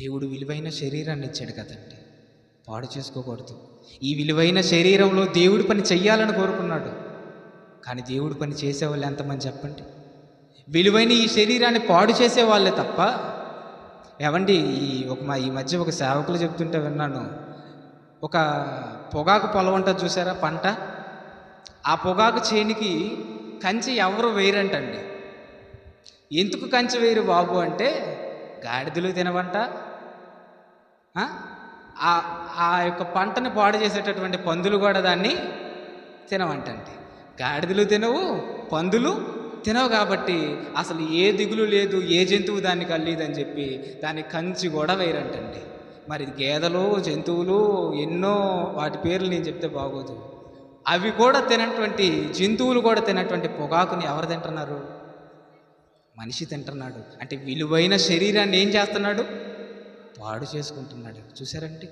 దేవుడు విలువైన శరీరాన్ని ఇచ్చాడు కదండి. పాడు చేసుకోకూడదు. ఈ విలువైన శరీరంలో దేవుడి పని చెయ్యాలని కోరుకున్నాడు. కానీ దేవుడి పని చేసేవాళ్ళు ఎంతమంది చెప్పండి? విలువైన ఈ శరీరాన్ని పాడు చేసేవాళ్ళే తప్ప ఏమండి ఈ ఒక మా ఈ మధ్య ఒక సేవకులు చెప్తుంటే విన్నాను. ఒక పొగాకు పొలం ఉంటుంది చూసారా పంట? ఆ పొగాకు చేనికి కంచి ఎవరు వేయరంటండి ఎందుకు కంచె వేయరు బాబు అంటే గాడిదలు తినవంట ఆ? యొక్క పంటని పాడు చేసేటటువంటి పందులు కూడా దాన్ని తినవంటండి. గాడిదలు తినవు పందులు తినవు కాబట్టి అసలు ఏ దిగులు లేదు ఏ జంతువు దాన్ని కలీదని చెప్పి దాన్ని కంచి కూడా వేయరంటండి మరి గేదెలు జంతువులు ఎన్నో వాటి పేర్లు నేను చెప్తే బాగోదు. అవి కూడా తినటువంటి జంతువులు కూడా తినటువంటి పొగాకుని ఎవరు తింటున్నారు? మనిషి తింటున్నాడు. అంటే విలువైన శరీరాన్ని ఏం చేస్తున్నాడు? పాడు చేసుకుంటున్నాడు. చూసారండి